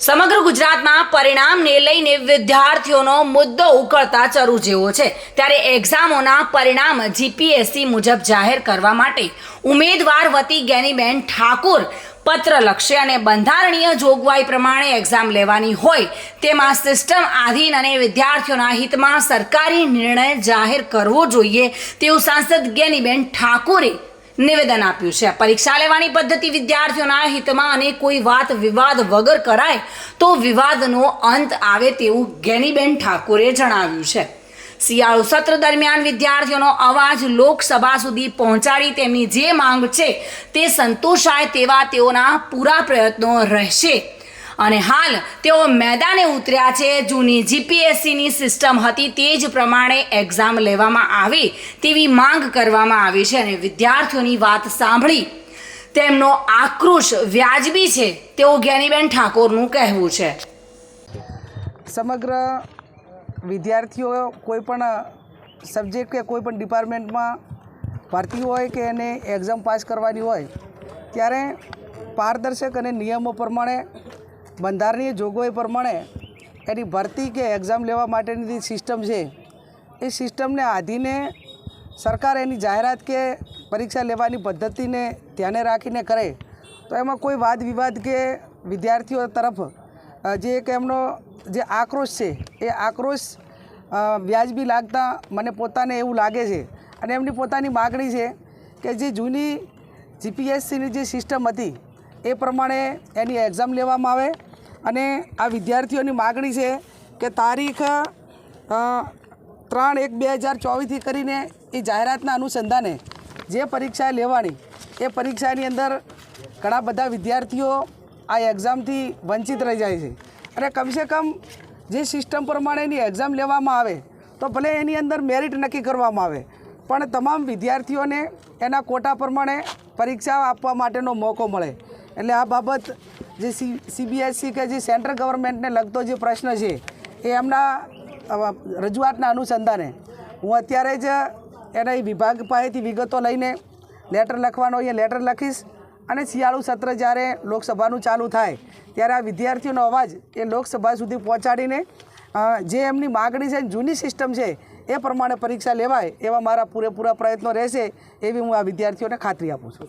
સમગ્ર ગુજરાતમાં પરિણામને લઈને વિદ્યાર્થીઓનો મુદ્દો ઉકળતા ચરુ જેવો છે. ત્યારે એક્ઝામોના પરિણામ જીપીએસસી મુજબ જાહેર કરવા માટે ઉમેદવાર વતી જ્ઞાનીબેન ઠાકુર પત્ર લખશે અને બંધારણીય જોગવાઈ પ્રમાણે એક્ઝામ લેવાની હોય તેમાં સિસ્ટમ આધીન અને વિદ્યાર્થીઓના હિતમાં સરકારી નિર્ણય જાહેર કરવો જોઈએ તેવું સાંસદ જ્ઞાનીબેન ઠાકુરે નિવેદન આપ્યું છે. પરીક્ષા લેવાની પદ્ધતિ વિદ્યાર્થીઓના હિતમાં અને કોઈ વાત વિવાદ વગર કરાય તો વિવાદનો અંત આવે તેવું જ્ઞાનીબેન ઠાકોરે જણાવ્યું છે. શિયાળુ સત્ર દરમિયાન વિદ્યાર્થીઓનો અવાજ લોકસભા સુધી પહોંચાડી તેમની જે માંગ છે તે સંતોષાય તેવા તેઓના પૂરા પ્રયત્નો રહેશે. અને હાલ તેઓ મેદાને ઉતર્યા છે. જૂની જીપીએસસીની સિસ્ટમ હતી તે જ પ્રમાણે એક્ઝામ લેવામાં આવે તેવી માંગ કરવામાં આવી છે અને વિદ્યાર્થીઓની વાત સાંભળી તેમનો આક્રોશ વ્યાજબી છે તેવું જ્ઞાનીબેન ઠાકોરનું કહેવું છે. સમગ્ર વિદ્યાર્થીઓ કોઈ પણ સબ્જેક્ટ કે કોઈ પણ ડિપાર્ટમેન્ટમાં ભરતી હોય કે એને એક્ઝામ પાસ કરવાની હોય, ત્યારે પારદર્શક અને નિયમો પ્રમાણે બંધારણીય જોગવાઈ પ્રમાણે એની ભરતી કે એક્ઝામ લેવા માટેની જે સિસ્ટમ છે, એ સિસ્ટમને આધીને સરકાર એની જાહેરાત કે પરીક્ષા લેવાની પદ્ધતિને ધ્યાને રાખીને કરે, તો એમાં કોઈ વાદ વિવાદ કે વિદ્યાર્થીઓ તરફ જે એક એમનો જે આક્રોશ છે, એ આક્રોશ વ્યાજબી લાગતા મને પોતાને એવું લાગે છે. અને એમની પોતાની માગણી છે કે જે જૂની જીપીએસસીની જે સિસ્ટમ હતી એ પ્રમાણે એની એક્ઝામ લેવામાં આવે અને આ વિદ્યાર્થીઓની માગણી છે કે તારીખ ત્રણ એક બે હજાર ચોવીસથી કરીને એ જાહેરાતના અનુસંધાને જે પરીક્ષા લેવાની, એ પરીક્ષાની અંદર ઘણા બધા વિદ્યાર્થીઓ આ એક્ઝામથી વંચિત રહી જાય છે. અને કમસે કમ જે સિસ્ટમ પ્રમાણે એની એક્ઝામ લેવામાં આવે, તો ભલે એની અંદર મેરિટ નક્કી કરવામાં આવે, પણ તમામ વિદ્યાર્થીઓને એના કોટા પ્રમાણે પરીક્ષા આપવા માટેનો મોકો મળે. એટલે આ બાબત જે સી સીબીએસસી કે જે સેન્ટ્રલ ગવર્મેન્ટને લગતો જે પ્રશ્ન છે, એ એમના રજૂઆતના અનુસંધાને. હું અત્યારે જ એના વિભાગ પાસેથી વિગતો લઈને લેટર લખવાનો એ લેટર લખીશ અને શિયાળુ સત્ર જ્યારે લોકસભાનું ચાલુ થાય, ત્યારે આ વિદ્યાર્થીઓનો અવાજ એ લોકસભા સુધી પહોંચાડીને જે એમની માગણી છે જૂની સિસ્ટમ છે, એ પ્રમાણે પરીક્ષા લેવાય એવા મારા પૂરેપૂરા પ્રયત્નો રહેશે, એવી હું આ વિદ્યાર્થીઓને ખાતરી આપું છું.